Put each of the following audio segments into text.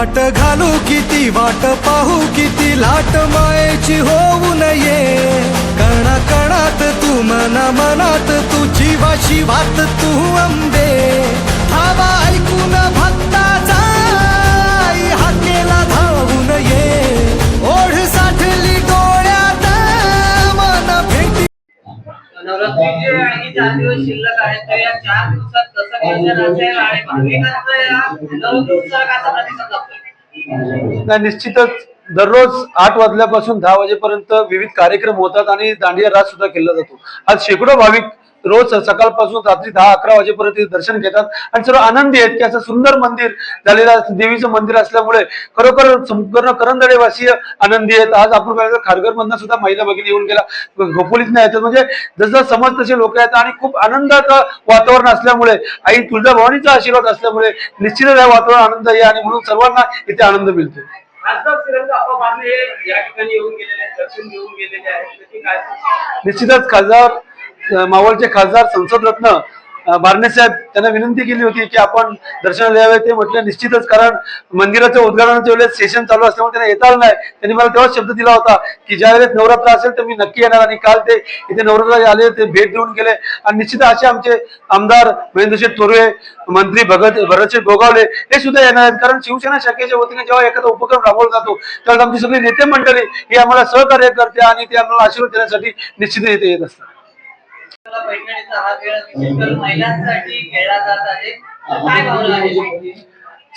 घाट घालू किती वाट पाहू किती लाट मायेची होऊ नये. कणा कणात तू मना मनात तू जीवाशी वात तू अंबे धावा ऐकून भक्ता जाई हाकेला धावू नये. ओढ साठली डोळ्यात मन भेटी. नवरात्रीचे आणखी चार दिवस शिल्लक आहेत तर या चार दिवसात कसं नियोजन असेल आणि भाविकांचं या नवरात्रोत्सवाला कसा प्रतिसाद लाभतोय नाही निश्चितच. दररोज आठ वाजल्यापासून दहा वाजेपर्यंत विविध कार्यक्रम होतात आणि दांडिया रास सुद्धा केला जातो. आज शेकडो भाविक रोज सकाळपासून रात्री दहा अकरा वाजेपर्यंत दर्शन घेतात. आणि सर्व आनंदी आहेत की असं सुंदर मंदिर झालेलं देवीचं मंदिर असल्यामुळे खरोखर संपूर्ण करंदडेवासीय आनंदी आहेत. आज आपण खारघर मधनं सुद्धा महिला भगिनी येऊन गेला घोपोलीत येतात. म्हणजे जसं समज तसे लोक आहेत आणि खूप आनंदाचं वातावरण असल्यामुळे आई तुळजाभवानीचा आशीर्वाद असल्यामुळे निश्चितच या वातावरण आनंद आहे आणि म्हणून सर्वांना इथे आनंद मिळतो निश्चितच खासदार मावळचे खासदार संसद रत्न साहेब त्यांना विनंती केली होती की आपण दर्शनाला यावे ते म्हटलं निश्चितच कारण मंदिराच्या उद्घाटनाच्या वेळेस सेशन चालू असल्यामुळे त्यांना येता आलं नाही. त्यांनी मला तेव्हाच शब्द दिला होता की ज्या वेळेस नवरात्र असेल तर मी नक्की येणार आणि काल ते इथे नवरात्र आले ते भेट देऊन गेले. आणि निश्चित असे आमचे आमदार महेंद्रशेठ तोरवे मंत्री भगत भरतशेठ गोगावले हे सुद्धा येणार आहेत. कारण शिवसेना शाखेच्या वतीने जेव्हा एखादा उपक्रम राबवला जातो त्यावेळेस आमची सगळी नेते मंडळी ही आम्हाला सहकार्य करते आणि ते आम्हाला आशीर्वाद देण्यासाठी निश्चित येते येत असतात. पैठणीचा हा विशेष करून महिलांसाठी खेळला जात आहे. काय भावना आहे?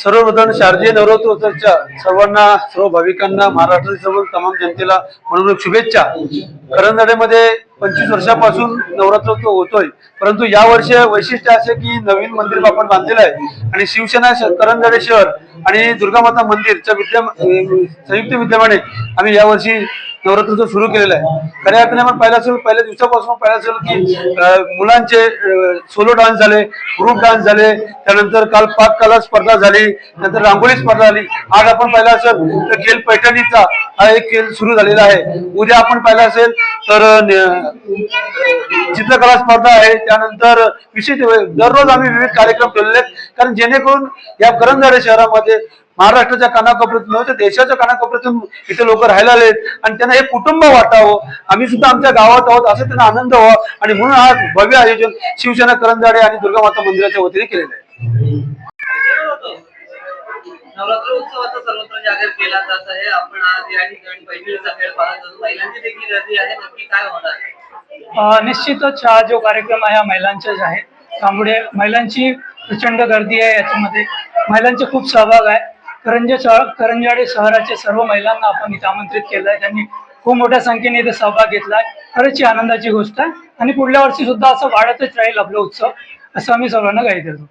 सर्वप्रथम शारदीय नवरात्रोत्सवाच्या सर्वांना सर्व भाविकांना महाराष्ट्रातील सर्व तमाम जनतेला म्हणून शुभेच्छा. करंजाडेमध्ये पंचवीस वर्षापासून नवरात्रोत्सव होतोय. परंतु या वर्षी वैशिष्ट्य असे की नवीन मंदिर आपण बांधलेलं आहे. आणि शिवसेना करंजाडे शहर आणि दुर्गामाता मंदिरच्या विद्या संयुक्त विद्यमाने आम्ही यावर्षी नवरात्र सुरू केलेलं आहे. खऱ्या अर्थाने आपण पाहिलं असेल पहिल्या दिवसापासून पाहिलं असेल की मुलांचे सोलो डान्स झाले ग्रुप डान्स झाले त्यानंतर काल पाक कला स्पर्धा झाली नंतर रांगोळी स्पर्धा झाली. आज आपण पाहिलं असेल तर खेळ पैठणीचा हा एक खेळ सुरू झालेला आहे. उद्या आपण पाहिलं असेल तर चित्रकला स्पर्धा आहे. त्यानंतर विशेष दररोज आम्ही विविध कार्यक्रम ठेवलेले आहेत. कारण जेणेकरून या करंजाडे शहरामध्ये महाराष्ट्राच्या कानाकोपऱ्यातून नव्हे देशाच्या कानाकोपऱ्यातून इथे लोक राहायला आलेत आणि त्यांना हे कुटुंब वाटावं. आम्ही सुद्धा आमच्या गावात आहोत असं त्यांना आनंद व्हावा. आणि म्हणून आज भव्य आयोजन शिवसेना करंजाडे आणि दुर्गामाता मंदिराच्या वतीने केलेलं आहे. नवरात्र उत्सवाचा सर्वत्र जाहीर केला जात आहे. आपण आज या ठिकाणी पैठणीचा खेळ पाहत आहोत. महिलांची देखील गर्दी आहे. नक्की काय होणार? आहे अ, निश्चितच हा जो कार्यक्रम आहे हा महिलांचाच आहे. त्यामुळे महिलांची प्रचंड गर्दी आहे याच्यामध्ये. महिलांचे खूप सहभाग आहे. करंजे शहर करंजाडे शहराच्या सर्व महिलांना आपण इथे आमंत्रित केलं आहे. त्यांनी खूप मोठ्या संख्येने इथे सहभाग घेतला आहे. खरंच ही आनंदाची गोष्ट आहे. आणि पुढल्या वर्षी सुद्धा असं वाढतच राहील आपला उत्सव असं आम्ही सर्वांना गाई देतो